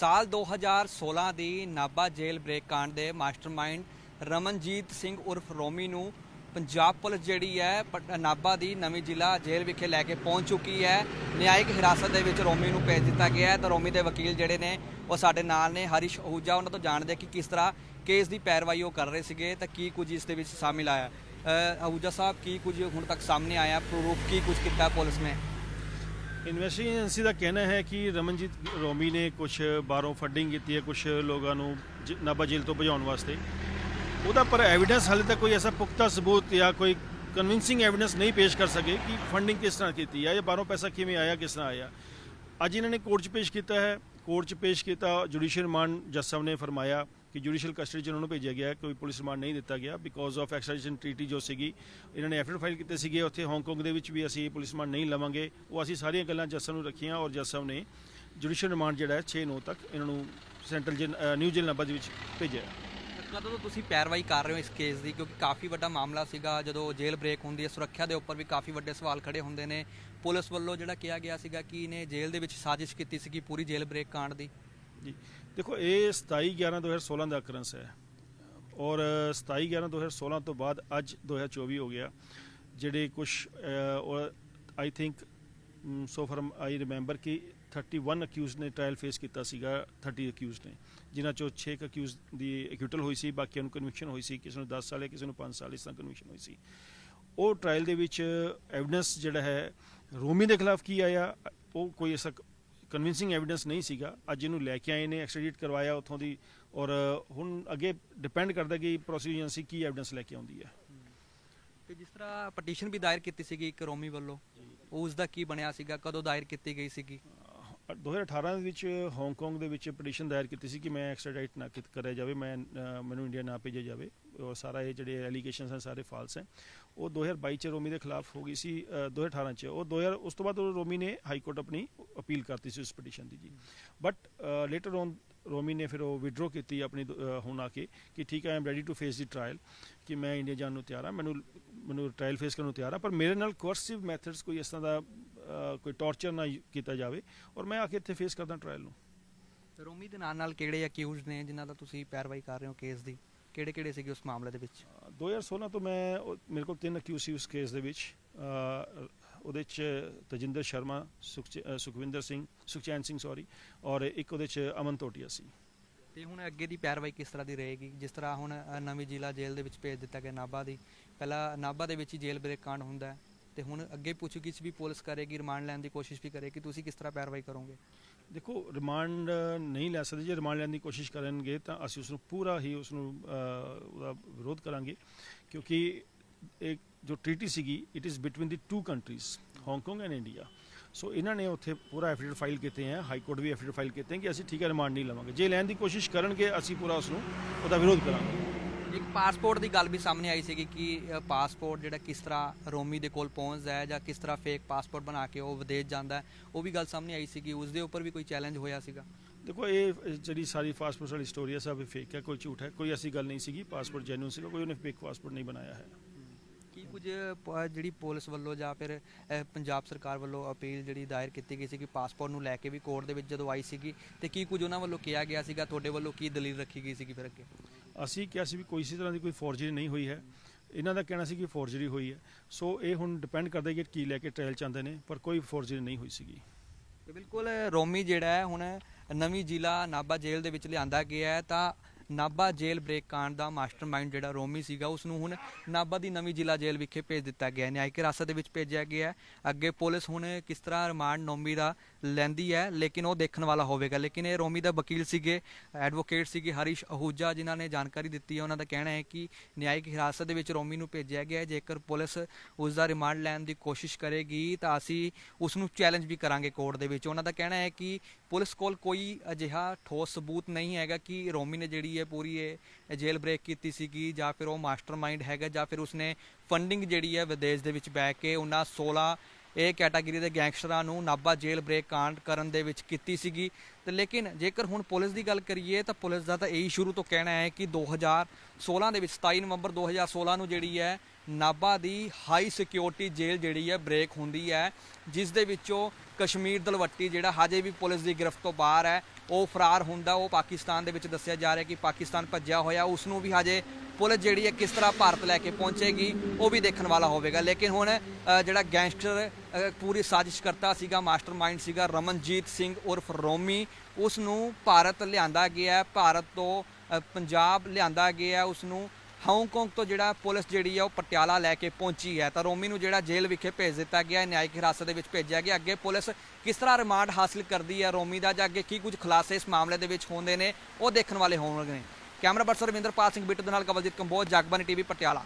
ਸਾਲ 2016 ਦੀ ਨਾਭਾ ਜੇਲ੍ਹ ਬ੍ਰੇਕ ਕਾਂਡ ਦੇ ਮਾਸਟਰਮਾਈਂਡ ਰਮਨਜੀਤ ਸਿੰਘ ਉਰਫ ਰੋਮੀ ਨੂੰ ਪੰਜਾਬ ਪੁਲਿਸ ਜਿਹੜੀ ਹੈ ਪਟ- ਨਾਭਾ ਦੀ ਨਵੀਂ ਜ਼ਿਲ੍ਹਾ ਜੇਲ੍ਹ ਵਿਖੇ ਲੈ ਕੇ ਪਹੁੰਚ ਚੁੱਕੀ ਹੈ। ਨਿਆਇਕ ਹਿਰਾਸਤ ਦੇ ਵਿੱਚ ਰੋਮੀ ਨੂੰ ਭੇਜ ਦਿੱਤਾ ਗਿਆ ਹੈ। ਤਾਂ ਰੋਮੀ ਦੇ ਵਕੀਲ ਜਿਹੜੇ ਨੇ ਉਹ ਸਾਡੇ ਨਾਲ ਨੇ ਹਰੀਸ਼ ਅਹੂਜਾ। ਉਹਨਾਂ ਤੋਂ ਜਾਣਦੇ ਕਿ ਕਿਸ ਤਰ੍ਹਾਂ ਕੇਸ ਦੀ ਪੈਰਵਾਈ ਉਹ ਕਰ ਰਹੇ ਸੀਗੇ ਤਾਂ ਕੀ ਕੁਝ ਇਸ ਦੇ ਵਿੱਚ ਸ਼ਾਮਿਲ ਆਇਆ। ਅ, ਅਹੂਜਾ ਸਾਹਿਬ ਕੀ ਕੁਝ ਹੁਣ ਤੱਕ ਸਾਹਮਣੇ ਆਇਆ? ਪ੍ਰੂਫ ਕੀ ਕੁਝ ਕੀਤਾ ਪੁਲਿਸ ਨੇ? ਇਨਵੈਸਟਿੰਗ ਏਜੰਸੀ ਦਾ ਕਹਿਣਾ ਹੈ ਕਿ ਰਮਨਜੀਤ ਰੋਮੀ ਨੇ ਕੁਝ ਬਾਹਰੋਂ ਫੰਡਿੰਗ ਕੀਤੀ ਹੈ ਕੁਝ ਲੋਕਾਂ ਨੂੰ ਜ- ਨਾਭਾ ਜੇਲ੍ਹ ਤੋਂ ਭਜਾਉਣ ਵਾਸਤੇ। ਉਹਦਾ ਪਰ ਐਵੀਡੈਂਸ ਹਾਲੇ ਤੱਕ ਕੋਈ ਐਸਾ ਪੁਖਤਾ ਸਬੂਤ ਜਾਂ ਕੋਈ ਕਨਵਿੰਸਿੰਗ ਐਵੀਡੈਂਸ ਨਹੀਂ ਪੇਸ਼ ਕਰ ਸਕੇ ਕਿ ਫੰਡਿੰਗ ਕਿਸ ਤਰ੍ਹਾਂ ਕੀਤੀ ਹੈ ਜਾਂ ਬਾਹਰੋਂ ਪੈਸਾ ਕਿਵੇਂ ਆਇਆ, ਕਿਸ ਤਰ੍ਹਾਂ ਆਇਆ। ਅੱਜ ਇਹਨਾਂ ਨੇ ਕੋਰਟ 'ਚ ਪੇਸ਼ ਕੀਤਾ ਹੈ। ਕੋਰਟ 'ਚ ਪੇਸ਼ ਕੀਤਾ ਜੁਡੀਸ਼ੀਅਲ ਰਿਮਾਂਡ ਜੱਜ ਸਾਹਿਬ ਨੇ ਫਰਮਾਇਆ ਕਿ ਜੁਡੀਸ਼ੀਅਲ ਕਸਟਡੀ 'ਚ ਉਹਨਾਂ ਨੂੰ ਭੇਜਿਆ ਗਿਆ, ਕੋਈ ਪੁਲਿਸ ਰਿਮਾਂਡ ਨਹੀਂ ਦਿੱਤਾ ਗਿਆ ਬਿਕੋਜ਼ ਆਫ ਐਕਸਟ੍ਰੈਡੀਸ਼ਨ ਟ੍ਰੀਟੀ ਜੋ ਸੀਗੀ, ਇਹਨਾਂ ਨੇ ਐਫਆਈਆਰ ਫਾਈਲ ਕੀਤੇ ਸੀਗੇ, ਉੱਥੇ ਹਾਂਗਕਾਂਗ ਦੇ ਵਿੱਚ ਵੀ ਅਸੀਂ ਪੁਲਿਸ ਰਿਮਾਂਡ ਨਹੀਂ ਲਵਾਂਗੇ। ਉਹ ਅਸੀਂ ਸਾਰੀਆਂ ਗੱਲਾਂ ਜੱਜ ਸਾਹਿਬ ਨੂੰ ਰੱਖੀਆਂ ਔਰ ਜੱਜ ਸਾਹਿਬ ਨੇ ਜੁਡੀਸ਼ੀਅਲ ਰਿਮਾਂਡ ਜਿਹੜਾ ਹੈ 6 9 ਤੱਕ ਇਹਨਾਂ ਨੂੰ ਸੈਂਟਰਲ ਜੇਲ੍ਹ ਨਿਊ ਜੇਲ੍ਹ ਨਾਭਾ ਦੇ ਵਿੱਚ ਭੇਜਿਆ। ਕਦੋਂ ਤੋਂ ਤੁਸੀਂ ਪੈਰਵਾਈ ਕਰ ਰਹੇ ਹੋ ਇਸ ਕੇਸ ਦੀ? ਕਿਉਂਕਿ ਕਾਫੀ ਵੱਡਾ ਮਾਮਲਾ ਸੀਗਾ, ਜਦੋਂ ਜੇਲ੍ਹ ਬ੍ਰੇਕ ਹੁੰਦੀ ਹੈ, ਸੁਰੱਖਿਆ ਦੇ ਉੱਪਰ ਵੀ ਕਾਫੀ ਵੱਡੇ ਸਵਾਲ ਖੜੇ ਹੁੰਦੇ ਨੇ। ਪੁਲਿਸ ਵੱਲੋਂ ਜਿਹੜਾ ਕਿਹਾ ਗਿਆ ਸੀਗਾ ਕਿ ਇਹਨੇ ਜੇਲ੍ਹ ਦੇ ਵਿੱਚ ਸਾਜ਼ਿਸ਼ ਕੀਤੀ ਸੀਗੀ ਪੂਰੀ ਜੇਲ੍ਹ ਬ੍ਰੇਕ ਕਾਂਡ ਦੀ। ਜੀ। ਦੇਖੋ, ਇਹ 27 11 2016 ਦਾ ਅਕਰੈਂਸ ਹੈ। ਔਰ 27 11 2016 ਤੋਂ ਬਾਅਦ ਅੱਜ 2024 ਹੋ ਗਿਆ। ਜਿਹੜੇ ਕੁਝ I think so firm I remember ਕਿ 31 ਅਕਿਊਜ਼ ਨੇ ਟ੍ਰਾਇਲ ਫੇਸ ਕੀਤਾ ਸੀਗਾ 30 ਅਕਿਊਜ਼ ਨੇ। ਜਿਨ੍ਹਾਂ ਚੋਂ 6 ਅਕਿਊਜ਼ ਦੀ ਐਕਿਊਟਲ ਹੋਈ ਸੀ, ਬਾਕੀਆਂ ਨੂੰ ਕਨਵਿਕਸ਼ਨ ਹੋਈ ਸੀ, ਕਿਸੇ ਨੂੰ 10 ਸਾਲ ਹੈ ਕਿਸੇ ਨੂੰ 5 ਸਾਲ, ਇਸ ਤਰ੍ਹਾਂ ਕਨਵਿਕਸ਼ਨ ਹੋਈ ਸੀ। ਉਹ ਟ੍ਰਾਇਲ ਦੇ ਵਿੱਚ ਐਵੀਡੈਂਸ ਜਿਹੜਾ ਹੈ, ਰੋਮੀ ਦੇ ਖਿਲਾਫ ਕੀ ਆਇਆ? ਉਹ ਕੋਈ ਐਸਾ ਕਨਵਿੰਸਿੰਗ ਐਵੀਡੈਂਸ ਨਹੀਂ ਸੀਗਾ। ਅੱਜ ਇਹਨੂੰ ਲੈ ਕੇ ਆਏ ਨੇ ਐਕਸਟ੍ਰੈਡਿਟ ਕਰਵਾਇਆ ਉੱਥੋਂ ਦੀ ਔਰ ਹੁਣ ਅੱਗੇ ਡਿਪੈਂਡ ਕਰਦਾ ਕਿ ਪ੍ਰੋਸੀਜਰ ਏਜੰਸੀ ਕੀ ਐਵੀਡੈਂਸ ਲੈ ਕੇ ਆਉਂਦੀ ਹੈ। ਤੇ ਜਿਸ ਤਰ੍ਹਾਂ ਪਟੀਸ਼ਨ ਵੀ ਦਾਇਰ ਕੀਤੀ ਸੀਗੀ ਇੱਕ ਰੋਮੀ ਵੱਲੋਂ, ਉਸ ਦਾ ਕੀ ਬਣਿਆ ਸੀਗਾ? ਕਦੋਂ ਦਾਇਰ ਕੀਤੀ ਗਈ ਸੀਗੀ? ਅਹ 2018 ਦੇ ਵਿੱਚ ਹਾਂਗਕਾਂਗ ਦੇ ਵਿੱਚ ਪਟੀਸ਼ਨ ਦਾਇਰ ਕੀਤੀ ਸੀ ਕਿ ਮੈਂ ਐਕਸਟ੍ਰੈਡਿਟ ਨਾ ਕਿਤ ਕਰਿਆ ਜਾਵੇ, ਮੈਂ ਮੈਨੂੰ ਇੰਡੀਆ ਨਾ ਭੇਜਿਆ ਜਾਵੇ। ਔਰ ਸਾਰਾ ਇਹ ਜਿਹੜੇ ਐਲੀਗੇਸ਼ਨਸ ਹਨ, ਸਾਰੇ ਫਾਲਸ ਹੈ ਉਹ 2022 ਚ ਰੋਮੀ ਦੇ ਖਿਲਾਫ ਹੋ ਗਈ ਸੀ ਅਹ 2018 ਚ। ਉਹ 2000 ਉਸ ਤੋਂ ਬਾਅਦ ਉਹ ਰੋਮੀ ਨੇ ਹਾਈ ਕੋਰਟ ਆਪਣੀ ਅਪੀਲ ਕਰਤੀ ਸੀ ਉਸ ਪਟੀਸ਼ਨ ਦੀ, ਜੀ। ਬਟ ਲੇਟਰ ਔਨ ਰੋਮੀ ਨੇ ਫਿਰ ਉਹ ਵਿਡਰੋ ਕੀਤੀ ਆਪਣੀ ਹੁਣ ਆ ਕੇ ਕਿ ਠੀਕ ਹੈ I am ready to face the trial ਕਿ ਮੈਂ ਇੰਡੀਆ ਜਾਣ ਨੂੰ ਤਿਆਰ ਹਾਂ। ਮੈਨੂੰ ਮੈਨੂੰ ਟ੍ਰਾਇਲ ਫੇਸ ਕਰਨ ਨੂੰ ਤਿਆਰ ਹਾਂ। ਪਰ ਮੇਰੇ ਨਾਲ ਕੋਰਸਿਵ ਮੈਥਡਸ ਕੋਈ ਇਸ ਤਰ੍ਹਾਂ ਦਾ ਕੋਈ ਟਾਰਚਰ ਨਾ ਕੀਤਾ ਜਾਵੇ ਔਰ ਮੈਂ ਆ ਕੇ ਇੱਥੇ ਫੇਸ ਕਰਦਾ ਟ੍ਰਾਇਲ ਨੂੰ। ਰੋਮੀ ਦੇ ਨਾਲ ਨਾਲ ਕਿਹੜੇ ਅਕਿਊਜ਼ਡ ਨੇ ਜਿਨ੍ਹਾਂ ਦਾ ਤੁਸੀਂ ਪੈਰਵਾਈ ਕਰ ਰਹੇ ਹੋ ਕੇਸ ਦੀ? ਕਿਹੜੇ ਕਿਹੜੇ ਸੀਗੇ ਉਸ ਮਾਮਲੇ ਦੇ ਵਿੱਚ? ਅਹ 2016 ਤੋਂ ਮੈਂ ਮੇਰੇ ਕੋਲ ਤਿੰਨ ਅਕਿਊਜ਼ ਸੀ ਉਸ ਕੇਸ ਦੇ ਵਿੱਚ। ਉਹਦੇ ਚ ਤਜਿੰਦਰ ਸ਼ਰਮਾ ਸੁਖਵਿੰਦਰ ਸਿੰਘ ਸੁਖਚੈਨ ਸਿੰਘ ਸੌਰੀ ਔਰ ਇੱਕ ਉਹਦੇ ਚ ਅਮਨ ਟੋਟੀਆ ਸੀ। ਤੇ ਹੁਣ ਅੱਗੇ ਦੀ ਪੈਰਵਾਈ ਕਿਸ ਤਰ੍ਹਾਂ ਦੀ ਰਹੇਗੀ? ਜਿਸ ਤਰ੍ਹਾਂ ਹੁਣ ਨਵੀਂ ਜ਼ਿਲ੍ਹਾ ਜੇਲ੍ਹ ਦੇ ਵਿੱਚ ਭੇਜ ਦਿੱਤਾ ਗਿਆ ਨਾਭਾ ਦੀ। ਪਹਿਲਾਂ ਨਾਭਾ ਦੇ ਵਿੱਚ ਹੀ ਜੇਲ੍ਹ ਬ੍ਰੇਕ ਕਾਂਡ ਹੁੰਦਾ ਹੈ। ਤੇ ਹੁਣ ਅੱਗੇ ਪੁੱਛਗਿੱਛ ਵੀ ਪੁਲਿਸ ਕਰੇਗੀ, ਰਿਮਾਂਡ ਲੈਣ ਦੀ ਕੋਸ਼ਿਸ਼ ਵੀ ਕਰੇਗੀ, ਤੁਸੀਂ ਕਿਸ ਤਰ੍ਹਾਂ ਪੈਰਵਾਈ ਕਰੋਗੇ? ਦੇਖੋ, ਰਿਮਾਂਡ ਨਹੀਂ ਲੈ ਸਕਦੇ। ਜੇ ਰਿਮਾਂਡ ਲੈਣ ਦੀ ਕੋਸ਼ਿਸ਼ ਕਰਨਗੇ, ਤਾਂ ਅਸੀਂ ਉਸ ਨੂੰ ਪੂਰਾ ਹੀ ਉਸ ਨੂੰ ਉਹਦਾ ਵਿਰੋਧ ਕਰਾਂਗੇ। ਕਿਉਂਕਿ ਇੱਕ ਜੋ ਟ੍ਰੀਟੀ ਸੀਗੀ it is between the two countries Hong Kong and India so ਇਹਨਾਂ ਨੇ ਉੱਥੇ ਪੂਰਾ ਐਫੀਡੇਵਿਟ ਫਾਈਲ ਕੀਤੇ ਹੈ। ਹਾਈ ਕੋਰਟ ਵੀ ਐਫੀਡੇਵਿਟ ਫਾਈਲ ਕੀਤੇ ਹੈ ਕਿ ਅਸੀਂ ਠੀਕ ਹੈ, ਰਿਮਾਂਡ ਨਹੀਂ ਲਵਾਂਗੇ। ਜੇ ਲੈਣ ਦੀ ਕੋਸ਼ਿਸ਼ ਕਰਨਗੇ, ਅਸੀਂ ਪੂਰਾ ਉਸ ਨੂੰ ਉਹਦਾ ਵਿਰੋਧ ਕਰਾਂਗੇ। ਇੱਕ ਪਾਸਪੋਰਟ ਦੀ ਗੱਲ ਵੀ ਸਾਹਮਣੇ ਆਈ ਸੀਗੀ ਕਿ ਪਾਸਪੋਰਟ ਜਿਹੜਾ ਕਿਸ ਤਰ੍ਹਾਂ ਰੋਮੀ ਦੇ ਕੋਲ ਪਹੁੰਚਦਾ ਹੈ ਜਾਂ ਕਿਸ ਤਰ੍ਹਾਂ ਫੇਕ ਪਾਸਪੋਰਟ ਬਣਾ ਕੇ ਉਹ ਵਿਦੇਸ਼ ਜਾਂਦਾ ਹੈ ਉਹ ਵੀ ਗੱਲ ਸਾਹਮਣੇ ਆਈ ਸੀਗੀ। ਉਸ ਦੇ ਉੱਪਰ ਵੀ ਕੋਈ ਚੈਲੰਜ ਹੋਇਆ ਸੀਗਾ? ਦੇਖੋ ਇਹ ਜਿਹੜੀ ਸਾਰੀ ਪਾਸਪੋਰਟ ਵਾਲੀ ਸਟੋਰੀ ਹੈ ਸਭ ਫੇਕ ਹੈ ਕੋਈ ਝੂਠ ਹੈ ਕੋਈ ਐਸੀ ਗੱਲ ਨਹੀਂ ਸੀਗੀ। ਪਾਸਪੋਰਟ ਜੈਨੂਇਨ ਸੀਗਾ ਕੋਈ ਉਹਨੇ ਫੇਕ ਪਾਸਪੋਰਟ ਨਹੀਂ ਬਣਾਇਆ ਹੈ। ਕੀ ਕੁਝ ਜਿਹੜੀ ਪੁਲਿਸ ਵੱਲੋਂ ਜਾਂ ਫਿਰ ਪੰਜਾਬ ਸਰਕਾਰ ਵੱਲੋਂ ਅਪੀਲ ਜਿਹੜੀ ਦਾਇਰ ਕੀਤੀ ਗਈ ਸੀ ਕਿ ਪਾਸਪੋਰਟ ਨੂੰ ਲੈ ਕੇ ਵੀ ਕੋਰਟ ਦੇ ਵਿੱਚ ਜਦੋਂ ਆਈ ਸੀਗੀ ਤੇ ਕੀ ਕੁਝ ਉਹਨਾਂ ਵੱਲੋਂ ਕਿਹਾ ਗਿਆ ਸੀਗਾ? ਤੁਹਾਡੇ ਵੱਲੋਂ ਕੀ ਦਲੀਲ ਰੱਖੀ ਗਈ ਸੀਗੀ ਫਿਰ ਅੱਗੇ? ਅਸੀਂ ਕਿਹਾ ਸੀ ਵੀ ਕੋਈ ਇਸੇ ਤਰ੍ਹਾਂ ਦੀ ਕੋਈ ਫੋਰਜਰੀ ਨਹੀਂ ਹੋਈ ਹੈ। ਇਹਨਾਂ ਦਾ ਕਹਿਣਾ ਸੀ ਕਿ ਫੋਰਜਰੀ ਹੋਈ ਹੈ। ਸੋ ਇਹ ਹੁਣ ਡਿਪੈਂਡ ਕਰਦਾ ਕਿ ਕੀ ਲੈ ਕੇ ਟ੍ਰਾਇਲ ਚਾਹੁੰਦੇ ਨੇ, ਪਰ ਕੋਈ ਫੋਰਜਰੀ ਨਹੀਂ ਹੋਈ ਸੀਗੀ। ਤੇ ਬਿਲਕੁਲ, ਰੋਮੀ ਜਿਹੜਾ ਹੈ, ਹੁਣ ਨਵੀਂ ਜ਼ਿਲ੍ਹਾ ਨਾਭਾ ਜੇਲ੍ਹ ਦੇ ਵਿੱਚ ਲਿਆਂਦਾ ਗਿਆ ਹੈ, ਤਾਂ ਨਾਭਾ ਜੇਲ੍ਹ ਬ੍ਰੇਕ ਕਾਂਡ ਦਾ ਮਾਸਟਰਮਾਈਂਡ ਜਿਹੜਾ ਰੋਮੀ ਸੀਗਾ, ਉਸ ਨੂੰ ਹੁਣ ਨਾਭਾ ਦੀ ਨਵੀਂ ਜ਼ਿਲ੍ਹਾ ਜੇਲ੍ਹ ਵਿਖੇ ਭੇਜ ਦਿੱਤਾ ਗਿਆ ਹੈ। ਨਿਆਇਕ ਹਿਰਾਸਤ ਦੇ ਵਿੱਚ ਭੇਜਿਆ ਗਿਆ ਹੈ। ਅੱਗੇ ਪੁਲਿਸ ਹੁਣ ਕਿਸ ਤਰ੍ਹਾਂ ਰਿਮਾਂਡ ਨੋਮੀ ਦਾ ਲੈਂਦੀ ਹੈ, ਲੇਕਿਨ ਉਹ ਦੇਖਣ ਵਾਲਾ ਹੋਵੇਗਾ। ਲੇਕਿਨ ਇਹ ਰੋਮੀ ਦਾ ਵਕੀਲ ਸੀਗੇ ਐਡਵੋਕੇਟ ਸੀਗੇ ਹਰੀਸ਼ ਅਹੂਜਾ, ਜਿਨ੍ਹਾਂ ਨੇ ਜਾਣਕਾਰੀ ਦਿੱਤੀ ਹੈ। ਉਹਨਾਂ ਦਾ ਕਹਿਣਾ ਹੈ ਕਿ ਨਿਆਇਕ ਹਿਰਾਸਤ ਦੇ ਵਿੱਚ ਰੋਮੀ ਨੂੰ ਭੇਜਿਆ ਗਿਆ ਹੈ। ਜੇਕਰ ਪੁਲਿਸ ਉਸ ਦਾ ਰਿਮਾਂਡ ਲੈਣ ਦੀ ਕੋਸ਼ਿਸ਼ ਕਰੇਗੀ, ਤਾਂ ਅਸੀਂ ਉਸ ਨੂੰ ਚੈਲੰਜ ਵੀ ਕਰਾਂਗੇ ਕੋਰਟ ਦੇ ਵਿੱਚ। ਉਹਨਾਂ ਦਾ ਕਹਿਣਾ ਹੈ ਕਿ ਪੁਲਿਸ ਕੋਲ ਕੋਈ ਅਜਿਹਾ ਠੋਸ ਸਬੂਤ ਨਹੀਂ ਹੈਗਾ ਕਿ ਰੋਮੀ ਨੇ ਜਿਹੜੀ ਹੈ ਪੂਰੀ ਇਹ ਜੇਲ੍ਹ ਬ੍ਰੇਕ ਕੀਤੀ ਸੀਗੀ, ਜਾਂ ਫਿਰ ਉਹ ਮਾਸਟਰਮਾਈਂਡ ਹੈਗਾ, ਜਾਂ ਫਿਰ ਉਸਨੇ ਫੰਡਿੰਗ ਜਿਹੜੀ ਹੈ ਵਿਦੇਸ਼ ਦੇ ਵਿੱਚ ਬੈ ਕੇ ਉਹਨਾਂ 16 ਇਹ ਕੈਟਾਗਰੀ ਦੇ ਗੈਂਗਸਟਰਾਂ ਨੂੰ ਨਾਭਾ ਜੇਲ੍ਹ ਬ੍ਰੇਕ ਕਾਂਡ ਕਰਨ ਦੇ ਵਿੱਚ ਕੀਤੀ ਸੀਗੀ। ਤੇ ਲੇਕਿਨ ਜੇਕਰ ਹੁਣ ਪੁਲਿਸ ਦੀ ਗੱਲ ਕਰੀਏ ਤਾਂ ਪੁਲਿਸ ਦਾ ਤਾਂ ਇਹੀ ਸ਼ੁਰੂ ਤੋਂ ਕਹਿਣਾ ਹੈ ਕਿ 2016 ਦੇ ਵਿੱਚ 27 ਨਵੰਬਰ 2016 ਨੂੰ ਜਿਹੜੀ ਹੈ ਨਾਭਾ ਦੀ ਹਾਈ ਸਿਕਿਉਰਿਟੀ ਜੇਲ੍ਹ ਜਿਹੜੀ ਹੈ ਬ੍ਰੇਕ ਹੁੰਦੀ ਹੈ, ਜਿਸ ਦੇ ਵਿੱਚੋਂ ਕਸ਼ਮੀਰ ਦਲਵੱਟੀ ਜਿਹੜਾ ਹਜੇ ਵੀ ਪੁਲਿਸ ਦੀ ਗ੍ਰਿਫਤ ਤੋਂ ਬਾਹਰ ਹੈ, ਉਹ ਫਰਾਰ ਹੁੰਦਾ, ਉਹ ਪਾਕਿਸਤਾਨ ਦੇ ਵਿੱਚ ਦੱਸਿਆ ਜਾ ਰਿਹਾ ਕਿ ਪਾਕਿਸਤਾਨ ਭੱਜਿਆ ਹੋਇਆ ਉਸ ਨੂੰ ਵੀ ਹਜੇ ਪੁਲਿਸ ਜਿਹੜੀ ਹੈ ਕਿਸ ਤਰ੍ਹਾਂ ਭਾਰਤ ਲੈ ਕੇ ਪਹੁੰਚੇਗੀ, ਉਹ ਵੀ ਦੇਖਣ ਵਾਲਾ ਹੋਵੇਗਾ ਲੇਕਿਨ ਹੁਣ ਜਿਹੜਾ ਗੈਂਗਸਟਰ ਪੂਰੀ ਸਾਜ਼ਿਸ਼ ਕਰਤਾ ਸੀਗਾ, ਮਾਸਟਰਮਾਈਂਡ ਸੀਗਾ, ਰਮਨਜੀਤ ਸਿੰਘ ਉਰਫ ਰੋਮੀ ਉਸ ਨੂੰ ਭਾਰਤ ਲਿਆਂਦਾ ਗਿਆ ਭਾਰਤ ਤੋਂ ਪੰਜਾਬ ਲਿਆਂਦਾ ਗਿਆ ਹੈ। ਉਸ ਨੂੰ ਹਾਂਗਕਾਂਗ ਤੋਂ ਜਿਹੜਾ ਪੁਲਿਸ ਜਿਹੜੀ ਆ ਉਹ ਪਟਿਆਲਾ ਲੈ ਕੇ ਪਹੁੰਚੀ ਹੈ। ਤਾਂ ਰੋਮੀ ਨੂੰ ਜਿਹੜਾ ਜੇਲ੍ਹ ਵਿਖੇ ਭੇਜ ਦਿੱਤਾ ਗਿਆ ਹੈ ਨਿਆਇਕ ਹਿਰਾਸਤ ਦੇ ਵਿੱਚ ਭੇਜਿਆ ਗਿਆ। ਅੱਗੇ ਪੁਲਿਸ ਕਿਸ ਤਰ੍ਹਾਂ ਰਿਮਾਂਡ ਹਾਸਲ ਕਰਦੀ ਹੈ ਰੋਮੀ ਦਾ ਜਾਂ ਅੱਗੇ ਕੀ ਕੁਝ ਖੁਲਾਸੇ ਇਸ ਮਾਮਲੇ ਦੇ ਵਿੱਚ ਹੁੰਦੇ ਨੇ, ਉਹ ਦੇਖਣ ਵਾਲੇ ਹੋਣਗੇ। ਕੈਮਰਾ ਪਰਸਨ ਰਵਿੰਦਰਪਾਲ ਸਿੰਘ ਬਿੱਟੂ ਦੇ ਨਾਲ ਕਵਲਜੀਤ ਕੰਬੋਜ, ਜਗਬਾਨੀ ਟੀਵੀ, ਪਟਿਆਲਾ।